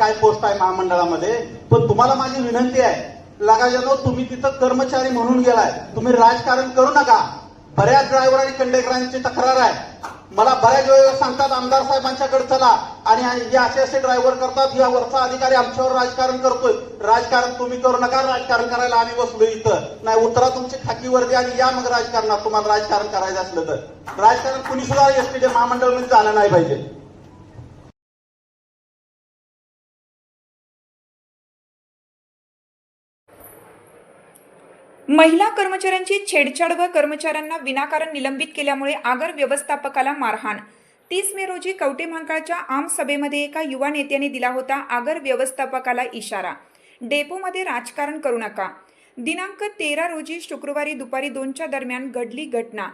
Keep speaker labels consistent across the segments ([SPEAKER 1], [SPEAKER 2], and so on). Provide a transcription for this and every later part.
[SPEAKER 1] व्यवस्था आहे महामंडळामध्ये? पण तुम्हाला माझी विनंती आहे लगाजनो तुम्ही तिथं कर्मचारी म्हणून गेलाय. तुम्ही राजकारण करू नका. बऱ्याच ड्रायव्हर आणि कंडक्टरांची तक्रार आहे. मला बऱ्याच वेळेला सांगतात आमदार साहेबांच्याकडे चला आणि हे असे असे ड्रायव्हर करतात या वरचा अधिकारी आमच्यावर राजकारण करतोय. राजकारण तुम्ही करू नका राजकारण करायला आम्ही बसलो इथं. नाही उतरा तुमची खाकी वर्दी आणि या मग राजकारणात. तुम्हाला राजकारण करायचं असलं तर. राजकारण कुणी सुद्धा एसटी महामंडळामध्ये झालं नाही पाहिजे.
[SPEAKER 2] महिला कर्मचाऱ्यांची छेडछाड व कर्मचाऱ्यांना विनाकारण निलंबित केल्यामुळे आगर व्यवस्थापकाला मारहाण. तीस मे रोजी कवटे महांकाळच्या आमसभेमध्ये एका युवा नेत्याने दिला होता आगर व्यवस्थापकाला इशारा. डेपोमध्ये राजकारण करू नका. दिनांक तेरा रोजी शुक्रवारी दुपारी दोनच्या दरम्यान घडली घटना.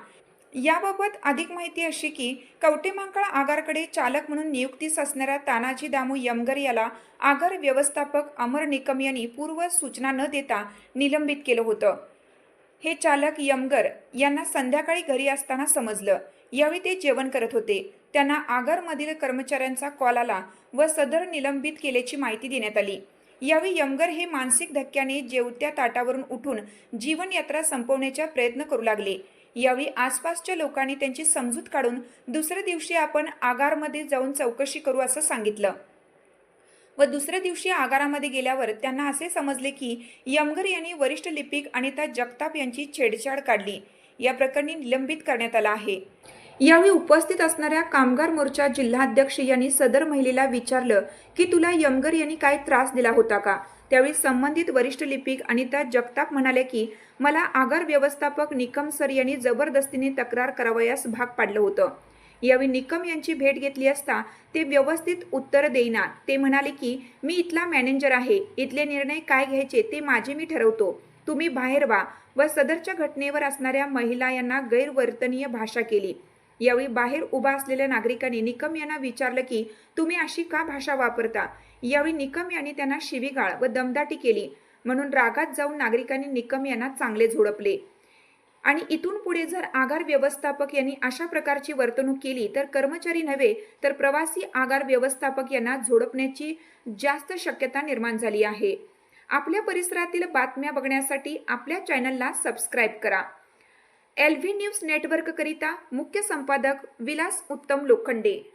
[SPEAKER 2] याबाबत अधिक माहिती अशी की कवटेमांकाळ आगारकडे चालक म्हणून नियुक्तीस असणाऱ्या तानाजी दामू यमगर याला आगार व्यवस्थापक अमर निकम यांनी पूर्व सूचना न देता निलंबित केलं होतं. हे चालक यमगर यांना संध्याकाळी घरी असताना समजलं. यावेळी ते जेवण करत होते. त्यांना आगारमधील कर्मचाऱ्यांचा कॉल आला व सदर निलंबित केल्याची माहिती देण्यात आली. यावेळी यमगर हे मानसिक धक्क्याने जेवत्या ताटावरून उठून जीवनयात्रा संपवण्याचा प्रयत्न करू लागले. यावेळी आसपासच्या लोकांनी त्यांची समजूत काढून दुसऱ्या दिवशी आपण आगारमध्ये जाऊन चौकशी करू असं सांगितलं. व दुसऱ्या दिवशी आगारामध्ये गेल्यावर त्यांना असे समजले की यमगर यांनी वरिष्ठ लिपिक अनिता जगताप यांची छेडछाड काढली. या प्रकरणी निलंबित करण्यात आला आहे. यावेळी उपस्थित असणाऱ्या कामगार मोर्चा जिल्हाध्यक्ष यांनी सदर महिलेला विचारलं की तुला यमगर यांनी काय त्रास दिला होता का? त्यावेळी संबंधित वरिष्ठ लिपिक अनिता जगताप म्हणाले की मला आगार व्यवस्थापक निकम सर यांनी जबरदस्तीने तक्रार करावयास भाग पाडलं होतं. यावेळी निकम यांची भेट घेतली असता ते व्यवस्थित उत्तर देईना. ते म्हणाले की मी इथला मॅनेजर आहे. इथले निर्णय काय घ्यायचे ते माझे मी ठरवतो. तुम्ही बाहेर व्हा. व सदरच्या घटनेवर असणाऱ्या महिला यांना गैरवर्तनीय भाषा केली. यावेळी बाहेर उभा असलेल्या नागरिकांनी निकम यांना विचारलं की तुम्ही अशी का भाषा वापरता? यावेळी निकम यांनी त्यांना शिवीगाळ व दमदाटी केली. म्हणून रागात जाऊन नागरिकांनी निकम यांना चांगले झोडपले. आणि इथून पुढे जर आगार व्यवस्थापक यांनी अशा प्रकारची वर्तणूक केली तर कर्मचारी नव्हे तर प्रवासी आगार व्यवस्थापक यांना झोडपण्याची जास्त शक्यता निर्माण झाली आहे. आपल्या परिसरातील बातम्या बघण्यासाठी आपल्या चॅनलला सबस्क्राईब करा. एल व्ही न्यूज नेटवर्ककरिता मुख्य संपादक विलास उत्तम लोखंडे.